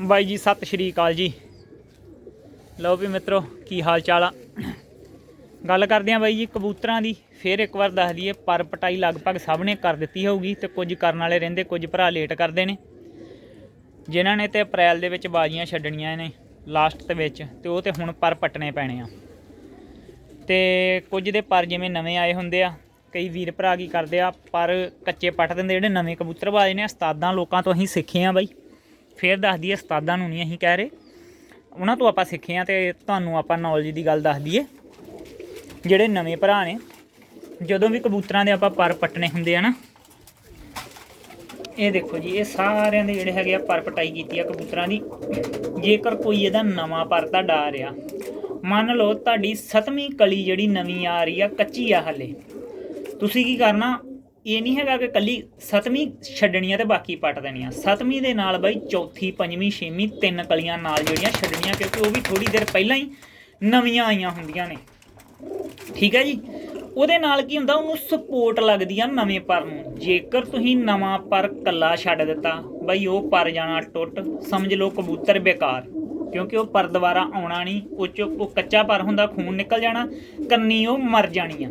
ਬਾਈ ਜੀ, ਸਤਿ ਸ਼੍ਰੀ ਅਕਾਲ ਜੀ। ਲਓ ਵੀ ਮਿੱਤਰੋ, ਕੀ ਹਾਲ ਚਾਲ ਆ? ਗੱਲ ਕਰਦੇ ਆ ਬਾਈ ਜੀ ਕਬੂਤਰਾਂ ਦੀ। ਫੇਰ ਇੱਕ ਵਾਰ ਦੱਸ ਦਈਏ, ਪਰ ਪਟਾਈ ਲਗਭਗ ਸਭ ਨੇ ਕਰ ਦਿੱਤੀ ਹੋਊਗੀ ਤੇ ਕੁਝ ਕਰਨ ਵਾਲੇ ਰਹਿੰਦੇ, ਕੁਝ ਭਰਾ ਲੇਟ ਕਰਦੇ ਨੇ। ਜਿਨ੍ਹਾਂ ਨੇ ਤੇ ਅਪ੍ਰੈਲ ਦੇ ਵਿੱਚ ਬਾਜ਼ੀਆਂ ਛੱਡਣੀਆਂ ਨੇ ਲਾਸਟ ਦੇ ਵਿੱਚ, ਤੇ ਉਹ ਤੇ ਹੁਣ ਪਰ ਪਟਣੇ ਪੈਣੇ ਆ। ਤੇ ਕੁਝ ਦੇ ਪਰ ਜਿਵੇਂ ਨਵੇਂ ਆਏ ਹੁੰਦੇ ਆ, ਕਈ ਵੀਰ ਭਰਾ ਕੀ ਕਰਦੇ ਆ, ਪਰ ਕੱਚੇ ਪੱਟ ਦਿੰਦੇ ਜਿਹੜੇ ਨਵੇਂ ਕਬੂਤਰ ਕਬੂਤਰਬਾਜ਼ ਨੇ, ਉਸਤਾਦਾਂ ਲੋਕਾਂ ਤੋਂ ਅਸੀਂ ਸਿੱਖੇ ਆ ਬਾਈ। ਫੇਰ ਦੱਸ ਦਈਏ, ਉਸਤਾਦਾਂ ਨੂੰ ਨਹੀਂ ਅਸੀਂ ਕਹਿ ਰਹੇ। ਉਹਨਾਂ ਤੋਂ ਆਪਾਂ ਸਿੱਖੇ ਆ ਤੇ ਤੁਹਾਨੂੰ ਆਪਾਂ ਨੌਲੇਜ ਦੀ ਗੱਲ ਦੱਸ ਦਈਏ। ਜਿਹੜੇ ਨਵੇਂ ਭਰਾ ਨੇ, ਜਦੋਂ ਵੀ ਕਬੂਤਰਾਂ ਦੇ ਆਪਾਂ ਪਰ ਪੱਟਣੇ ਹੁੰਦੇ ਆ ਨਾ, ਇਹ ਦੇਖੋ ਜੀ, ਇਹ ਸਾਰਿਆਂ ਦੇ ਜਿਹੜੇ ਹੈਗੇ ਆ ਪਰ ਪਟਾਈ ਕੀਤੀ ਆ ਕਬੂਤਰਾਂ ਦੀ। ਜੇਕਰ ਕੋਈ ਇਹਦਾ ਨਵਾਂ ਪਰ ਤੁਹਾਡਾ ਆ ਰਿਹਾ, ਮੰਨ ਲਓ ਤੁਹਾਡੀ ਸੱਤਵੀਂ ਕਲੀ ਜਿਹੜੀ ਨਵੀਂ ਆ ਰਹੀ ਆ, ਕੱਚੀ ਆ ਹਲੇ। ਤੁਸੀਂ ਕੀ ਕਰਨਾ ਇਹ ਨਹੀਂ ਹੈਗਾ ਕਿ ਕੱਲੀ ਸੱਤਵੀਂ ਛੱਡਣੀ ਆ ਤੇ ਬਾਕੀ ਪੱਟ ਦੇਣੀਆਂ। ਸੱਤਵੀਂ ਦੇ ਨਾਲ ਬਾਈ ਚੌਥੀ, ਪੰਜਵੀਂ, ਛੇਵੀਂ ਤਿੰਨ ਕਲੀਆਂ ਨਾਲ ਜਿਹੜੀਆਂ ਛੱਡਣੀਆਂ ਕਿਉਂਕਿ ਉਹ ਵੀ ਥੋੜੀ ਦੇਰ ਪਹਿਲਾਂ ਹੀ ਨਵੀਆਂ ਆਈਆਂ ਹੁੰਦੀਆਂ ਨੇ। ਠੀਕ ਹੈ ਜੀ? ਉਹਦੇ ਨਾਲ ਕੀ ਹੁੰਦਾ? ਉਹਨੂੰ ਸਪੋਰਟ ਲੱਗਦੀ ਆ ਨਵੇਂ ਪਰ ਨੂੰ। ਜੇਕਰ ਤੁਸੀਂ ਨਵਾਂ ਪਰ ਕੱਲਾ ਛੱਡ ਦਿੱਤਾ, ਬਈ ਉਹ ਪਰ ਜਾਣਾ ਟੁੱਟ। ਸਮਝ ਲਓ ਕਬੂਤਰ ਬੇਕਾਰ। ਕਿਉਂਕਿ ਉਹ ਪਰ ਦੁਬਾਰਾ ਆਉਣਾ ਨਹੀਂ, ਉਹ ਚ ਉਹ ਕੱਚਾ ਪਰ ਹੁੰਦਾ, ਖੂਨ ਨਿਕਲ ਜਾਣਾ, ਕੰਨੀ ਉਹ ਮਰ ਜਾਣੀ ਆ।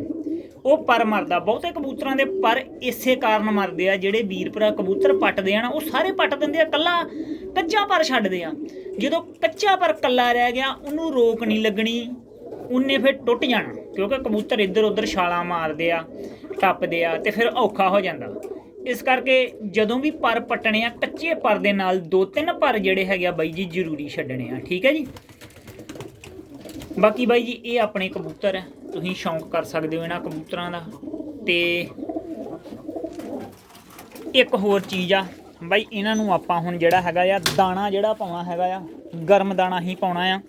ਉਹ ਪਰ ਮਰਦਾ। ਬਹੁਤੇ ਕਬੂਤਰਾਂ ਦੇ ਪਰ ਇਸੇ ਕਾਰਨ ਮਰਦੇ ਆ, ਜਿਹੜੇ ਵੀਰ ਭਰਾ ਕਬੂਤਰ ਪੱਟਦੇ ਆ ਨਾ, ਉਹ ਸਾਰੇ ਪੱਟ ਦਿੰਦੇ ਆ ਕੱਲਾ ਕੱਚਾ ਪਰ ਛੱਡਦੇ ਆ। ਜਦੋਂ ਕੱਚਾ ਪਰ ਕੱਲਾ ਰਹਿ ਗਿਆ, ਉਹਨੂੰ ਰੋਕ ਨਹੀਂ ਲੱਗਣੀ, ਉਹਨੇ ਫਿਰ ਟੁੱਟ ਜਾਣਾ, ਕਿਉਂਕਿ ਕਬੂਤਰ ਇੱਧਰ ਉੱਧਰ ਛਾਲਾਂ ਮਾਰਦੇ ਆ, ਟੱਪਦੇ ਆ ਤੇ ਫਿਰ ਔਖਾ ਹੋ ਜਾਂਦਾ। ਇਸ ਕਰਕੇ ਜਦੋਂ ਵੀ ਪਰ ਪੱਟਣੇ ਆ, ਕੱਚੇ ਪਰ ਦੇ ਨਾਲ ਦੋ ਤਿੰਨ ਪਰ ਜਿਹੜੇ ਹੈਗੇ ਆ ਬਾਈ ਜੀ, ਜ਼ਰੂਰੀ ਛੱਡਣੇ ਆ। ਠੀਕ ਹੈ ਜੀ? ਬਾਕੀ ਬਾਈ ਜੀ, ਇਹ ਆਪਣੇ ਕਬੂਤਰ ਹੈ ਤੁਸੀਂ ਸ਼ੌਂਕ ਕਰ ਸਕਦੇ ਹੋ ਇਹਨਾਂ ਕਬੂਤਰਾਂ ਦਾ। ਤੇ ਇੱਕ ਹੋਰ ਚੀਜ਼ ਆ, ਬਾਈ ਇਹਨਾਂ ਨੂੰ ਆਪਾਂ ਹੁਣ ਜਿਹੜਾ ਹੈਗਾ ਆ, ਦਾਣਾ ਜਿਹੜਾ ਪਾਉਣਾ ਹੈਗਾ ਆ, ਗਰਮ ਦਾਣਾ ਹੀ ਪਾਉਣਾ ਆ।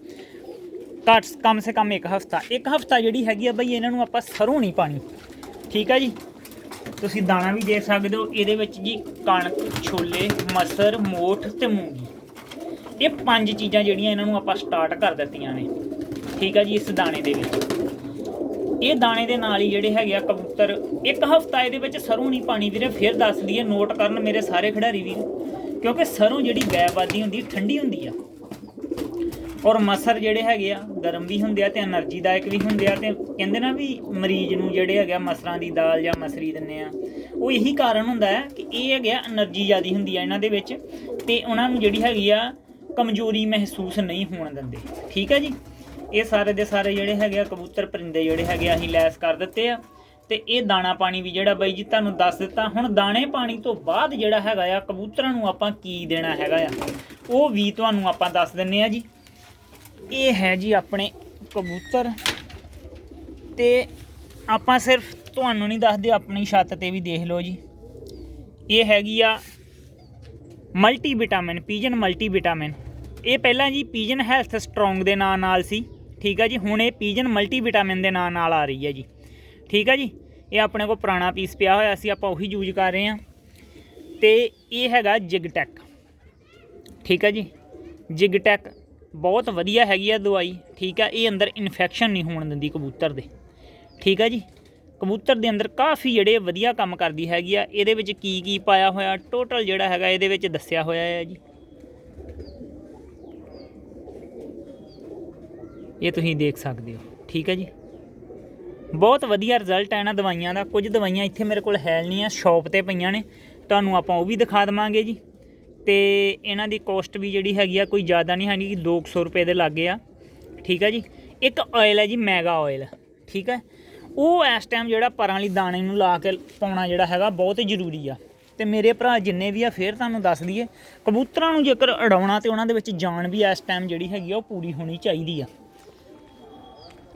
ਘੱਟ ਕਮ ਸੇ ਕਮ ਇੱਕ ਹਫਤਾ। ਇੱਕ ਹਫਤਾ ਜਿਹੜੀ ਹੈਗੀ ਆ ਬਈ ਇਹਨਾਂ ਨੂੰ ਆਪਾਂ ਸਰੋਂ ਨਹੀਂ ਪਾਣੀ। ਠੀਕ ਆ ਜੀ? ਤੁਸੀਂ ਦਾਣਾ ਵੀ ਦੇਖ ਸਕਦੇ ਹੋ, ਇਹਦੇ ਵਿੱਚ ਜੀ ਕਣਕ, ਛੋਲੇ, ਮਸਰ, ਮੋਠ ਤੇ ਮੂੰਗੀ। ਇਹ ਪੰਜ ਚੀਜ਼ਾਂ ਜਿਹੜੀਆਂ ਇਹਨਾਂ ਨੂੰ ਆਪਾਂ ਸਟਾਰਟ ਕਰ ਦਿੱਤੀਆਂ ਨੇ। ਠੀਕ ਆ ਜੀ, ਇਸ ਦਾਣੇ ਦੇ ਵਿੱਚ। ਇਹ ਦਾਣੇ ਦੇ ਨਾਲ ਹੀ ਜਿਹੜੇ ਹੈਗੇ ਆ ਕਬੂਤਰ, ਇੱਕ ਹਫਤਾ ਇਹਦੇ ਵਿੱਚ ਸਰੋਂ ਨਹੀਂ ਪਾਣੀ ਵੀਰੇ, ਫਿਰ ਦੱਸ ਦਈਏ ਨੋਟ ਕਰਨ ਮੇਰੇ ਸਾਰੇ ਖਿਡਾਰੀ ਵੀਰ, ਕਿਉਂਕਿ ਸਰੋਂ ਜਿਹੜੀ ਗੈਬਾਦੀ ਹੁੰਦੀ, ਠੰਡੀ ਹੁੰਦੀ ਆ। ਔਰ ਮਸਰ ਜਿਹੜੇ ਹੈਗੇ ਆ, ਗਰਮ ਵੀ ਹੁੰਦੇ ਆ ਤੇ એનર્ਜੀਦਾਇਕ ਵੀ ਹੁੰਦੇ ਆ ਤੇ ਕਹਿੰਦੇ ਨਾ ਵੀ ਮਰੀਜ਼ ਨੂੰ ਜਿਹੜੇ ਹੈਗੇ ਆ ਮਸਰਾਂ ਦੀ ਦਾਲ ਜਾਂ ਮਸਰੀ ਦਿੰਨੇ ਆ, ਉਹ ਇਹੀ ਕਾਰਨ ਹੁੰਦਾ ਹੈ ਕਿ ਇਹ ਹੈਗੇ ਆ એનર્ਜੀ ਜ਼ਿਆਦੀ ਹੁੰਦੀ ਆ ਇਹਨਾਂ ਦੇ ਵਿੱਚ ਤੇ ਉਹਨਾਂ ਨੂੰ ਜਿਹੜੀ ਹੈਗੀ ਆ ਕਮਜ਼ੋਰੀ ਮਹਿਸੂਸ ਨਹੀਂ ਹੋਣ ਦਿੰਦੇ। ਠੀਕ ਹੈ ਜੀ? ਇਹ ਸਾਰੇ ਦੇ ਸਾਰੇ ਜਿਹੜੇ ਹੈਗੇ ਆ ਕਬੂਤਰ ਪਰਿੰਦੇ ਜਿਹੜੇ ਹੈਗੇ ਆ, ਅਸੀਂ ਲੈਸ ਕਰ ਦਿੱਤੇ ਆ। ਤੇ ਇਹ ਦਾਣਾ ਪਾਣੀ ਵੀ ਜਿਹੜਾ ਬਾਈ ਜੀ ਤੁਹਾਨੂੰ ਦੱਸ ਦਿੱਤਾ, ਹੁਣ ਦਾਣੇ ਪਾਣੀ ਤੋਂ ਬਾਅਦ ਜਿਹੜਾ ਹੈਗਾ ਆ, ਕਬੂਤਰਾਂ ਨੂੰ ਆਪਾਂ ਕੀ ਦੇਣਾ ਹੈਗਾ ਆ? ਉਹ ਵੀ ਤੁਹਾਨੂੰ ਆਪਾਂ ਦੱਸ ਦਿੰਨੇ ਆ ਜੀ। ਇਹ ਹੈ ਜੀ ਆਪਣੇ ਕਬੂਤਰ। ਤੇ ਆਪਾਂ ਸਿਰਫ ਤੁਹਾਨੂੰ ਨਹੀਂ ਦੱਸਦੇ, ਆਪਣੀ ਛੱਤ ਤੇ ਵੀ ਦੇਖ ਲਓ ਜੀ। ਇਹ ਹੈਗੀ ਆ multi vitamin pigeon multi vitamin ਇਹ ਪਹਿਲਾਂ ਜੀ ਪੀਜਨ ਹੈਲਥ ਸਟਰੋਂਗ ਦੇ ਨਾਂ ਨਾਲ ਸੀ। ਠੀਕ ਆ ਜੀ, ਹੁਣ ਇਹ ਪੀਜਨ ਮਲਟੀਵਿਟਾਮਿਨ ਦੇ ਨਾਂ ਨਾਲ ਆ ਰਹੀ ਹੈ ਜੀ। ਠੀਕ ਹੈ ਜੀ, ਇਹ ਆਪਣੇ ਕੋਲ ਪੁਰਾਣਾ ਪੀਸ ਪਿਆ ਹੋਇਆ ਸੀ, ਆਪਾਂ ਉਹੀ ਯੂਜ਼ ਕਰ ਰਹੇ ਹਾਂ। ਤੇ ਇਹ ਹੈਗਾ ਜਿਗਟੈਕ ਠੀਕ ਹੈ ਜੀ ਜਿਗਟੈਕ ਬਹੁਤ ਵਧੀਆ ਹੈਗੀ ਆ ਦਵਾਈ। ਠੀਕ ਆ, ਇਹ ਅੰਦਰ ਇਨਫੈਕਸ਼ਨ ਨਹੀਂ ਹੋਣ ਦਿੰਦੀ ਕਬੂਤਰ ਦੇ। ਠੀਕ ਹੈ ਜੀ, ਕਬੂਤਰ ਦੇ ਅੰਦਰ ਕਾਫੀ ਜਿਹੜੇ ਵਧੀਆ ਕੰਮ ਕਰਦੀ ਹੈਗੀ ਆ। ਇਹਦੇ ਵਿੱਚ ਕੀ ਕੀ ਪਾਇਆ ਹੋਇਆ ਟੋਟਲ ਜਿਹੜਾ ਹੈਗਾ ਇਹਦੇ ਵਿੱਚ ਦੱਸਿਆ ਹੋਇਆ ਹੈ ਜੀ। ਇਹ ਤੁਸੀਂ ਦੇਖ ਸਕਦੇ ਹੋ। ਠੀਕ ਹੈ ਜੀ? ਬਹੁਤ ਵਧੀਆ ਰਿਜ਼ਲਟ ਹੈ ਇਹਨਾਂ ਦਵਾਈਆਂ ਦਾ। ਕੁਝ ਦਵਾਈਆਂ ਇੱਥੇ ਮੇਰੇ ਕੋਲ ਹੈ ਨਹੀਂ ਆ ਸ਼ਾਪ ਤੇ ਪਈਆਂ ਨੇ। ਤੁਹਾਨੂੰ ਆਪਾਂ ਉਹ ਵੀ ਦਿਖਾ ਦਵਾਂਗੇ ਜੀ। ਤੇ ਇਹਨਾਂ ਦੀ ਕੋਸਟ ਵੀ ਜਿਹੜੀ ਹੈਗੀ ਆ, ਕੋਈ ਜ਼ਿਆਦਾ ਨਹੀਂ ਹੈਗੀ ਕਿ 200 ਰੁਪਏ ਦੇ ਲਾਗੇ ਆ। ਠੀਕ ਹੈ ਜੀ? ਇੱਕ ਆਇਲ ਹੈ ਜੀ ਮੈਗਾ ਆਇਲ ਠੀਕ ਹੈ? ਉਹ ਇਸ ਟਾਈਮ ਜਿਹੜਾ ਪਰਾਂ ਵਾਲੀ ਦਾਣੇ ਨੂੰ ਲਾ ਕੇ ਪਾਉਣਾ ਜਿਹੜਾ ਹੈਗਾ, ਬਹੁਤ ਜ਼ਰੂਰੀ ਆ। ਤੇ ਮੇਰੇ ਭਰਾ ਜਿੰਨੇ ਵੀ ਆ, ਫੇਰ ਤੁਹਾਨੂੰ ਦੱਸ ਦਈਏ। ਕਬੂਤਰਾਂ ਨੂੰ ਜੇਕਰ ਅਡਾਉਣਾ ਤੇ ਉਹਨਾਂ ਦੇ ਵਿੱਚ ਜਾਨ ਵੀ ਇਸ ਟਾਈਮ ਜਿਹੜੀ ਹੈਗੀ ਆ, ਉਹ ਪੂਰੀ ਹੋਣੀ ਚਾਹੀਦੀ ਆ।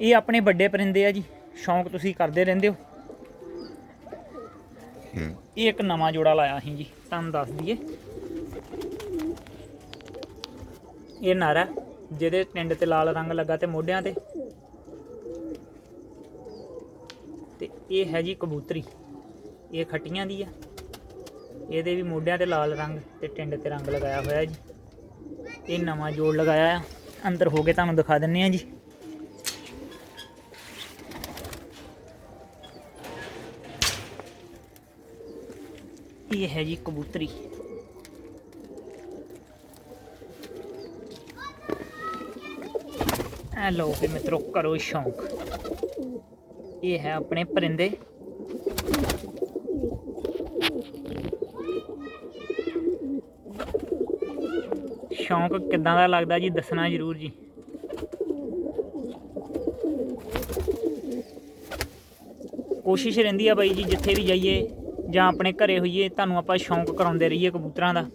ਇਹ ਆਪਣੇ ਵੱਡੇ ਪਰਿੰਦੇ ਆ ਜੀ ਸ਼ੌਂਕ ਤੁਸੀਂ ਕਰਦੇ ਰਹਿੰਦੇ ਹੋ। ਇਹ ਇੱਕ ਨਵਾਂ ਜੋੜਾ ਲਾਇਆ ਅਸੀਂ ਜੀ ਤੁਹਾਨੂੰ ਦੱਸ ਦਈਏ। ਇਹ ਨਾਰਾ ਜਿਹਦੇ ਟਿੰਡ ਤੇ ਲਾਲ ਰੰਗ ਲੱਗਾ ਤੇ ਮੋਢਿਆਂ ਤੇ। ਤੇ ਇਹ ਹੈ ਜੀ ਕਬੂਤਰੀ ਇਹ ਖੱਟੀਆਂ ਦੀ ਆ। ਇਹਦੇ ਵੀ ਮੋਢਿਆਂ ਤੇ ਲਾਲ ਰੰਗ ਤੇ ਟਿੰਡ ਤੇ ਰੰਗ ਲਗਾਇਆ ਹੋਇਆ ਜੀ। ਇਹ ਨਵਾਂ ਜੋੜ ਲਗਾਇਆ ਆ ਅੰਦਰ ਹੋ ਕੇ ਤੁਹਾਨੂੰ ਦਿਖਾ ਦਿੰਨੇ ਆ ਜੀ। ਇਹ ਹੈ ਜੀ ਕਬੂਤਰੀ। ਐ ਲੋ ਵੀ ਮਿੱਤਰੋ, ਕਰੋ ਸ਼ੌਂਕ। ਇਹ ਹੈ ਆਪਣੇ ਪਰਿੰਦੇ। ਸ਼ੌਂਕ ਕਿਦਾਂ ਦਾ ਲੱਗਦਾ ਜੀ, ਦੱਸਣਾ ਜ਼ਰੂਰ ਜੀ। ਕੋਸ਼ਿਸ਼ ਰਹਿੰਦੀ ਆ ਬਾਈ ਜੀ, ਜਿੱਥੇ ਵੀ ਜਾਈਏ। ਜਾਂ ਆਪਣੇ ਘਰੇ ਹੋਈਏ, ਤੁਹਾਨੂੰ ਆਪਾਂ ਸ਼ੌਂਕ ਕਰਾਉਂਦੇ ਰਹੀਏ ਕਬੂਤਰਾਂ ਦਾ।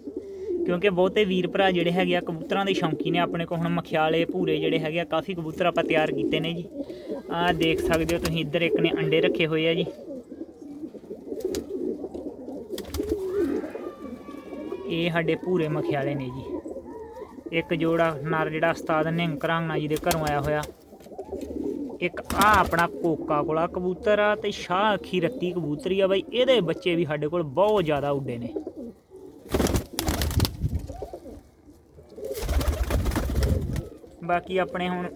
ਕਿਉਂਕਿ ਬਹੁਤੇ ਵੀਰ ਭਰਾ ਜਿਹੜੇ ਹੈਗੇ ਆ, ਕਬੂਤਰਾਂ ਦੇ ਸ਼ੌਂਕੀ ਨੇ ਆਪਣੇ ਕੋਲ। ਹੁਣ ਮਖਿਆਲੇ, ਭੂਰੇ ਜਿਹੜੇ ਹੈਗੇ ਆ, ਕਾਫੀ ਕਬੂਤਰ ਆਪਾਂ ਤਿਆਰ ਕੀਤੇ ਨੇ ਜੀ। ਆਹ ਦੇਖ ਸਕਦੇ ਹੋ ਤੁਸੀਂ, ਇੱਧਰ ਇੱਕ ਨੇ ਅੰਡੇ ਰੱਖੇ ਹੋਏ ਆ ਜੀ। ਇਹ ਸਾਡੇ ਭੂਰੇ ਮਖਿਆਲੇ ਨੇ ਜੀ। ਇੱਕ ਜੋੜਾ ਨਰ ਜਿਹੜਾ ਉਸਤਾਦ ਨਿੰਗ ਕਰਾਂਗਣਾ ਜੀ ਦੇ ਘਰੋਂ ਆਇਆ ਹੋਇਆ। ਇੱਕ ਆ ਆਪਣਾ ਕੋਕਾ ਕੋਲਾ ਕਬੂਤਰ ਆ ਤੇ ਸ਼ਾਹ ਅੱਖੀ ਰੱਤੀ ਕਬੂਤਰੀ ਆ ਬਾਈ, ਇਹਦੇ ਬੱਚੇ ਵੀ ਸਾਡੇ ਕੋਲ ਬਹੁਤ ਜ਼ਿਆਦਾ ਉੱਡੇ ਨੇ। ਬਾਕੀ ਆਪਣੇ ਹੁਣ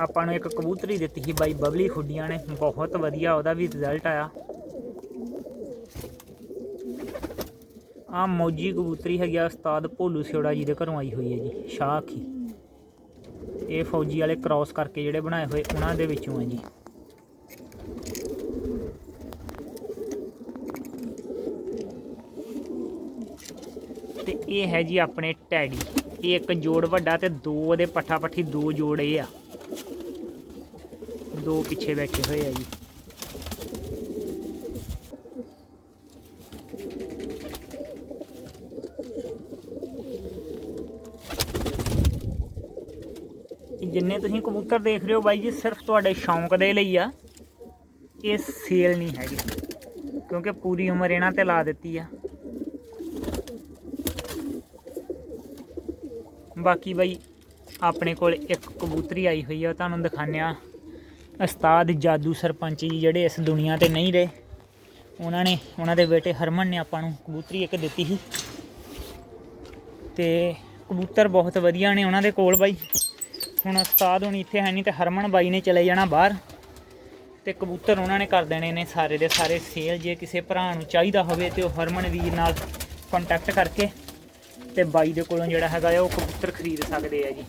ਆਪਾਂ ਨੂੰ ਇੱਕ ਕਬੂਤਰੀ ਦਿੱਤੀ ਸੀ ਬਾਈ, ਬਬਲੀ ਖੁੱਡੀਆਂ ਨੇ, ਬਹੁਤ ਵਧੀਆ ਉਹਦਾ ਵੀ ਰਿਜ਼ਲਟ ਆਇਆ। ਆ ਮੌਜੀ ਕਬੂਤਰੀ ਹੈਗੀ ਆ ਉਸਤਾਦ ਭੋਲੂ ਸਿਓੜਾ ਜੀ ਦੇ ਘਰੋਂ ਆਈ ਹੋਈ ਹੈ ਜੀ, ਸ਼ਾਹ ਅੱਖੀ ਇਹ ਫੌਜੀ ਵਾਲੇ ਕ੍ਰਾਸ ਕਰਕੇ ਜਿਹੜੇ ਬਣਾਏ ਹੋਏ ਉਹਨਾਂ ਦੇ ਵਿੱਚੋਂ ਹੈ ਜੀ। ਤੇ ਇਹ ਹੈ ਜੀ ਆਪਣੇ ਟੈਡੀ। ਇਹ ਇੱਕ ਜੋੜ ਵੱਡਾ ਤੇ ਦੋ ਉਹਦੇ ਪੱਠਾ ਪੱਠੀ ਦੋ ਜੋੜ ਇਹ ਆ। ਦੋ ਪਿੱਛੇ ਬੈਠੇ ਹੋਏ ਆ ਜੀ। ਜਿੰਨੇ ਤੁਸੀਂ ਕਬੂਤਰ ਦੇਖ ਰਹੇ ਹੋ ਬਾਈ ਜੀ, ਸਿਰਫ ਤੁਹਾਡੇ ਸ਼ੌਂਕ ਦੇ ਲਈ ਆ। ਇਹ ਸੇਲ ਨਹੀਂ ਹੈਗੀ, ਕਿਉਂਕਿ ਪੂਰੀ ਉਮਰ ਇਹਨਾਂ ਤੇ ਲਾ ਦਿੱਤੀ ਆ। ਬਾਕੀ ਬਾਈ, ਆਪਣੇ ਕੋਲ ਇੱਕ ਕਬੂਤਰੀ ਆਈ ਹੋਈ ਆ ਤੁਹਾਨੂੰ ਦਿਖਾਉਂਦੇ ਆ। ਉਸਤਾਦ ਜਾਦੂ ਸਰਪੰਚ ਜੀ ਜਿਹੜੇ ਇਸ ਦੁਨੀਆ ਤੇ ਨਹੀਂ ਰਹੇ, ਉਹਨਾਂ ਨੇ, ਉਹਨਾਂ ਦੇ ਬੇਟੇ ਹਰਮਨ ਨੇ ਆਪਾਂ ਨੂੰ ਕਬੂਤਰੀ ਇੱਕ ਦਿੱਤੀ ਸੀ। ਤੇ ਕਬੂਤਰ ਬਹੁਤ ਵਧੀਆ ਨੇ ਉਹਨਾਂ ਦੇ ਕੋਲ ਬਾਈ। ਹੁਣ ਉਸਤਾਦ ਹੁਣ ਇੱਥੇ ਹੈ ਨਹੀਂ ਤੇ ਹਰਮਨ ਬਾਈ ਨੇ ਚਲੇ ਜਾਣਾ ਬਾਹਰ ਤੇ ਕਬੂਤਰ ਉਹਨਾਂ ਨੇ ਕਰ ਦੇਣੇ ਨੇ ਸਾਰੇ ਦੇ ਸਾਰੇ ਸੇਲ, ਜੇ ਕਿਸੇ ਭਰਾ ਨੂੰ ਚਾਹੀਦਾ ਹੋਵੇ ਤੇ ਉਹ ਹਰਮਨ ਵੀਰ ਨਾਲ ਕੰਟੈਕਟ ਕਰਕੇ ਤੇ ਬਾਈ ਦੇ ਕੋਲੋਂ ਜਿਹੜਾ ਹੈਗਾ ਆ ਉਹ ਕਬੂਤਰ ਖਰੀਦ ਸਕਦੇ ਆ ਜੀ।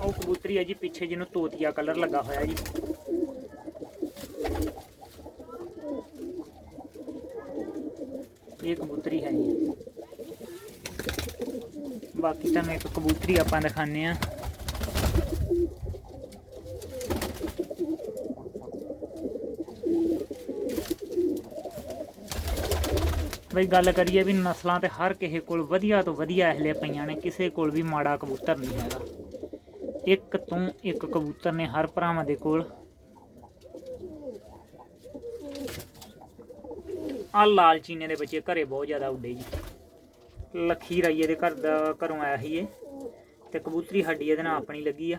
ਉਹ ਕਬੂਤਰੀ ਹੈ ਜੀ, ਪਿੱਛੇ ਜਿਹਨੂੰ ਤੋਤੀਆ ਕਲਰ ਲੱਗਾ ਹੋਇਆ ਜੀ। ਇਹ ਕਬੂਤਰੀ ਹੈ ਜੀ। ਬਾਕੀ ਤੁਹਾਨੂੰ ਇੱਕ ਕਬੂਤਰੀ ਆਪਾਂ ਦਿਖਾਣੇ ਆ ਬਈ ਗੱਲ ਕਰੀਏ ਵੀ ਨਸਲਾਂ ਤੇ ਹਰ ਕਿਸੇ ਕੋਲ ਵਧੀਆ ਤੋਂ ਵਧੀਆ ਇਹਲੇ ਪਈਆਂ ਨੇ, ਕਿਸੇ ਕੋਲ ਵੀ ਮਾੜਾ ਕਬੂਤਰ ਨਹੀਂ ਹੈਗਾ। ਇੱਕ ਤੋਂ ਇੱਕ ਕਬੂਤਰ ਨੇ ਹਰ ਭਰਾਵਾਂ ਦੇ ਕੋਲ। ਆ ਲਾਲਚੀਨੇ ਦੇ ਬੱਚੇ, ਘਰੇ ਬਹੁਤ ਜ਼ਿਆਦਾ ਉੱਡੇ ਜੀ। ਲੱਖੀ ਰਾਈਏ ਦੇ ਘਰ ਦਾ, ਘਰੋਂ ਆਇਆ ਸੀ ਇਹ। ਤੇ ਕਬੂਤਰੀ ਸਾਡੀ ਇਹਦੇ ਨਾਲ ਆਪਣੀ ਲੱਗੀ ਆ।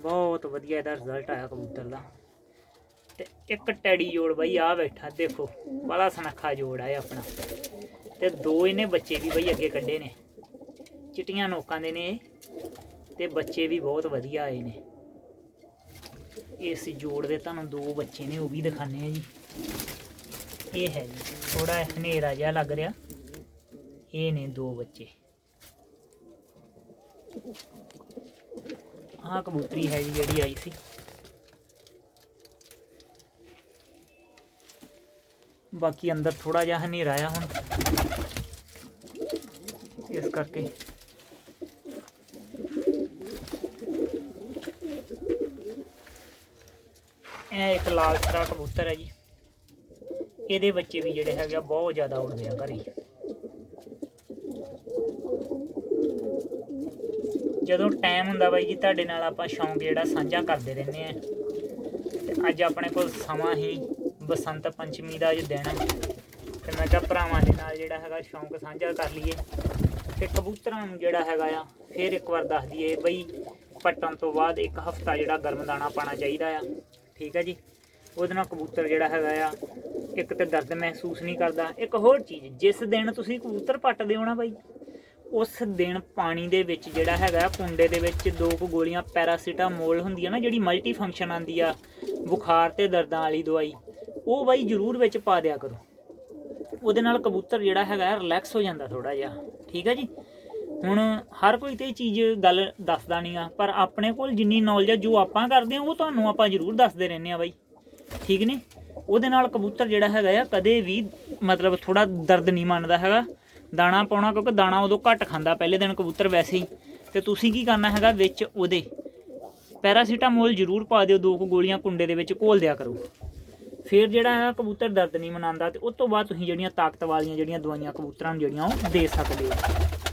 ਬਹੁਤ ਵਧੀਆ ਇਹਦਾ ਰਿਜ਼ਲਟ ਆਇਆ ਕਬੂਤਰ ਦਾ। ਤੇ ਇੱਕ ਟੈਡੀ ਜੋੜ ਬਈ ਆ ਬੈਠਾ, ਦੇਖੋ ਬੜਾ ਸਨੱਖਾ ਜੋੜ ਆ ਆਪਣਾ। ਤੇ ਦੋ ਇਹਨੇ ਬੱਚੇ ਵੀ ਬਈ ਅੱਗੇ ਕੱਢੇ ਨੇ। ਚਿੱਟੀਆਂ ਨੋਕਾਂ ਦੇ ਨੇ ਇਹ। ਤੇ ਬੱਚੇ ਵੀ ਬਹੁਤ ਵਧੀਆ ਆਏ ਨੇ। ਇਸ ਜੋੜ ਦੇ ਤੁਹਾਨੂੰ ਦੋ ਬੱਚੇ ਨੇ, ਉਹ ਵੀ ਦਿਖਾਣੇ ਆ ਜੀ। ਇਹ ਹੈ ਜੀ ਥੋੜਾ ਹਨੇਰਾ ਜਿਹਾ ਲੱਗ ਰਿਹਾ। ਇਹ ਨੇ ਦੋ ਬੱਚੇ ਆਹ ਕਬੂਤਰੀ ਹੈ ਜੀ ਜਿਹੜੀ ਆਈ ਸੀ ਬਾਕੀ ਅੰਦਰ ਥੋੜਾ ਜਿਹਾ ਹਨੇਰਾ ਆ ਹੁਣ ਇਸ ਕਰਕੇ ਇਹ ਇੱਕ ਲਾਲ ਸਰਾ ਕਬੂਤਰ ਹੈ ਜੀ ਇਹਦੇ ਬੱਚੇ ਵੀ ਜਿਹੜੇ ਹੈਗੇ ਆ ਬਹੁਤ ਜ਼ਿਆਦਾ ਉੱਡਦੇ ਆ ਘਰੇ ਜਦੋਂ ਟਾਈਮ ਹੁੰਦਾ ਬਾਈ ਜੀ, ਤੁਹਾਡੇ ਨਾਲ ਆਪਾਂ ਸ਼ੌਂਕ ਜਿਹੜਾ ਸਾਂਝਾ ਕਰਦੇ ਰਹਿੰਦੇ ਆ ਤੇ ਅੱਜ ਆਪਣੇ ਕੋਲ ਸਮਾਂ ਹੀ ਬਸੰਤ ਪੰਚਮੀ ਦਾ ਅੱਜ ਦਿਨ ਹੈ। ਤੇ ਮੈਂ ਕਿਹਾ ਭਰਾਵਾਂ ਦੇ ਨਾਲ ਜਿਹੜਾ ਹੈਗਾ ਸ਼ੌਂਕ ਸਾਂਝਾ ਕਰ ਲਈਏ। ਤੇ ਕਬੂਤਰਾਂ ਨੂੰ ਜਿਹੜਾ ਹੈਗਾ ਆ, ਫਿਰ ਇੱਕ ਵਾਰ ਦੱਸ ਦਈਏ ਬਈ, ਪੱਟਣ ਤੋਂ ਬਾਅਦ ਇੱਕ ਹਫਤਾ ਜਿਹੜਾ ਗਰਮ ਦਾਣਾ ਪਾਣਾ ਚਾਹੀਦਾ ਆ। ਠੀਕ ਹੈ ਜੀ? ਉਹਦੇ ਨਾਲ ਕਬੂਤਰ ਜਿਹੜਾ ਹੈਗਾ ਆ, ਇੱਕ ਤੇ ਦਰਦ ਮਹਿਸੂਸ ਨਹੀਂ ਕਰਦਾ। ਇੱਕ ਹੋਰ ਚੀਜ਼, ਜਿਸ ਦਿਨ ਤੁਸੀਂ ਕਬੂਤਰ ਪੱਟਦੇ ਹੋ ਨਾ ਬਾਈ ਉਸ ਦਿਨ ਪਾਣੀ ਦੇ ਵਿੱਚ ਜਿਹੜਾ ਹੈਗਾ, ਕੁੰਡੇ ਦੇ ਵਿੱਚ ਦੋ ਕੁ ਗੋਲੀਆਂ ਪੈਰਾਸੀਟਾਮੋਲ ਹੁੰਦੀ ਆ ਨਾ, ਜਿਹੜੀ ਮਲਟੀ ਫੰਕਸ਼ਨ ਆਂਦੀ ਆ, ਬੁਖਾਰ ਤੇ ਦਰਦਾਂ ਵਾਲੀ ਦਵਾਈ, ਉਹ ਬਾਈ ਜ਼ਰੂਰ ਵਿੱਚ ਪਾ ਦਿਆ ਕਰੋ। ਉਹਦੇ ਨਾਲ ਕਬੂਤਰ ਜਿਹੜਾ ਹੈਗਾ ਰਿਲੈਕਸ ਹੋ ਜਾਂਦਾ ਥੋੜਾ ਜਿਹਾ। ਠੀਕ ਹੈ ਜੀ? ਹੁਣ ਹਰ ਕੋਈ ਤੇ ਇਹ ਚੀਜ਼ ਗੱਲ ਦੱਸਦਾ ਨਹੀਂ ਆ, ਪਰ ਆਪਣੇ ਕੋਲ ਜਿੰਨੀ ਨੌਲੇਜ ਆ, ਜੋ ਆਪਾਂ ਕਰਦੇ ਆ, ਉਹ ਤੁਹਾਨੂੰ ਆਪਾਂ ਜ਼ਰੂਰ ਦੱਸਦੇ ਰਹਿੰਦੇ ਆ ਬਾਈ। ਠੀਕ ਨੇ? ਉਹਦੇ ਨਾਲ ਕਬੂਤਰ ਜਿਹੜਾ ਹੈਗਾ ਆ, ਕਦੇ ਵੀ ਮਤਲਬ ਥੋੜਾ ਦਰਦ ਨਹੀਂ ਮੰਨਦਾ ਹੈਗਾ। ਦਾਣਾ ਪਾਉਣਾ ਕਿਉਂਕਿ ਦਾਣਾ ਉਦੋਂ ਘੱਟ ਖਾਂਦਾ, ਪਹਿਲੇ ਦਿਨ ਕਬੂਤਰ ਵੈਸੇ ਹੀ। ਤੇ ਤੁਸੀਂ ਕੀ ਕਰਨਾ ਹੈਗਾ ਵਿੱਚ ਉਹਦੇ ਪੈਰਾਸੀਟਾਮੋਲ ਜ਼ਰੂਰ ਪਾ ਦਿਓ, ਦੋ ਕੁ ਗੋਲੀਆਂ ਕੁੰਡੇ ਦੇ ਵਿੱਚ ਘੋਲ ਦਿਆ ਕਰੋ। ਫਿਰ ਜਿਹੜਾ ਹੈ ਕਬੂਤਰ ਦਰਦ ਨਹੀਂ ਮਨਾਉਂਦਾ ਤੇ ਉਸ ਤੋਂ ਬਾਅਦ ਤੁਸੀਂ ਜਿਹੜੀਆਂ ਤਾਕਤ ਵਾਲੀਆਂ ਜਿਹੜੀਆਂ ਦਵਾਈਆਂ ਕਬੂਤਰਾਂ ਨੂੰ ਜਿਹੜੀਆਂ ਉਹ ਦੇ ਸਕਦੇ ਹੋ।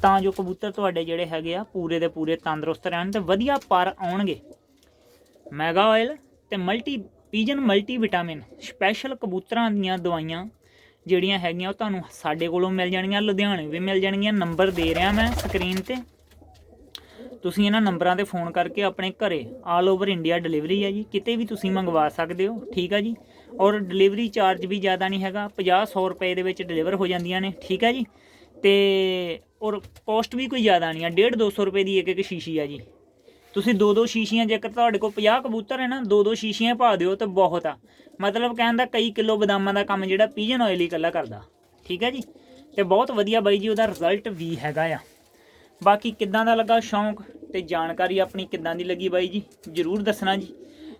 ਤਾਂ ਜੋ ਕਬੂਤਰ ਤੁਹਾਡੇ ਜਿਹੜੇ ਹੈਗੇ ਆ ਪੂਰੇ ਦੇ ਪੂਰੇ ਤੰਦਰੁਸਤ ਰਹਿਣ ਤੇ ਵਧੀਆ ਪਰ ਆਉਣਗੇ। ਮੈਗਾ ਆਇਲ ਤੇ multi pigeon multi vitamin special ਕਬੂਤਰਾਂ ਦੀਆਂ ਦਵਾਈਆਂ ਜਿਹੜੀਆਂ ਹੈਗੀਆਂ ਉਹ ਤੁਹਾਨੂੰ ਸਾਡੇ ਕੋਲੋਂ ਮਿਲ ਜਾਣਗੀਆਂ, ਲੁਧਿਆਣੇ ਵੀ ਮਿਲ ਜਾਣਗੀਆਂ, ਨੰਬਰ ਦੇ ਰਿਹਾ ਮੈਂ ਸਕਰੀਨ ਤੇ। ਤੁਸੀਂ ਇਹਨਾਂ ਨੰਬਰਾਂ ਤੇ ਫੋਨ ਕਰਕੇ ਆਪਣੇ ਘਰੇ ਆਲ ਓਵਰ ਇੰਡੀਆ ਡਿਲੀਵਰੀ ਹੈ ਜੀ, ਕਿਤੇ ਵੀ ਤੁਸੀਂ ਮੰਗਵਾ ਸਕਦੇ ਹੋ, ਠੀਕ ਹੈ ਜੀ? ਔਰ ਡਿਲੀਵਰੀ ਚਾਰਜ ਵੀ ਜ਼ਿਆਦਾ ਨਹੀਂ ਹੈਗਾ 50 100 ਰੁਪਏ ਦੇ ਵਿੱਚ ਡਿਲੀਵਰ ਹੋ ਜਾਂਦੀਆਂ ਨੇ, ਠੀਕ ਹੈ ਜੀ? ਤੇ ਔਰ ਕੋਸਟ ਵੀ ਕੋਈ ਜ਼ਿਆਦਾ ਨਹੀਂ ਆ 1.5 200 ਰੁਪਏ ਦੀ ਇੱਕ ਇੱਕ ਸ਼ੀਸ਼ੀ ਆ ਜੀ। ਤੁਸੀਂ ਦੋ ਦੋ ਸ਼ੀਸ਼ੀਆਂ ਜੇਕਰ ਤੁਹਾਡੇ ਕੋਲ 50 ਕਬੂਤਰ ਹੈ ਨਾ, ਦੋ ਦੋ ਸ਼ੀਸ਼ੀਆਂ ਪਾ ਦਿਓ ਤਾਂ ਬਹੁਤ ਆ। ਮਤਲਬ ਕਹਿਣ ਦਾ ਕਈ ਕਿਲੋ ਬਦਾਮਾਂ ਦਾ ਕੰਮ ਜਿਹੜਾ ਪੀਜਨ ਆਇਲ ਹੀ ਇਕੱਲਾ ਕਰਦਾ। ਠੀਕ ਹੈ ਜੀ? ਤੇ ਬਹੁਤ ਵਧੀਆ ਬਾਈ ਜੀ, ਉਹਦਾ ਰਿਜ਼ਲਟ ਵੀ ਹੈਗਾ ਆ। ਬਾਕੀ ਕਿੱਦਾਂ ਦਾ ਲੱਗਾ ਸ਼ੌਂਕ ਤੇ ਜਾਣਕਾਰੀ ਆਪਣੀ ਕਿੱਦਾਂ ਦੀ ਲੱਗੀ ਬਾਈ ਜੀ, ਜਰੂਰ ਦੱਸਣਾ ਜੀ।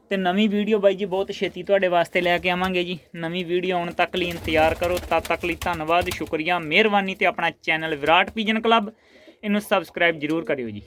ਤੇ ਨਵੀਂ ਵੀਡੀਓ ਬਾਈ ਜੀ, ਬਹੁਤ ਛੇਤੀ ਤੁਹਾਡੇ ਵਾਸਤੇ ਲੈ ਕੇ ਆਵਾਂਗੇ ਜੀ। ਨਵੀਂ ਵੀਡੀਓ ਆਉਣ ਤੱਕ ਲਈ ਇੰਤਜ਼ਾਰ ਕਰੋ। ਤਦ ਤੱਕ ਲਈ ਧੰਨਵਾਦ, ਸ਼ੁਕਰੀਆ, ਮਿਹਰਬਾਨੀ ਤੇ ਆਪਣਾ ਚੈਨਲ ਵਿਰਾਟ ਪੀਜਨ ਕਲੱਬ। ਇਹਨੂੰ ਸਬਸਕ੍ਰਾਈਬ ਜਰੂਰ ਕਰਿਓ ਜੀ।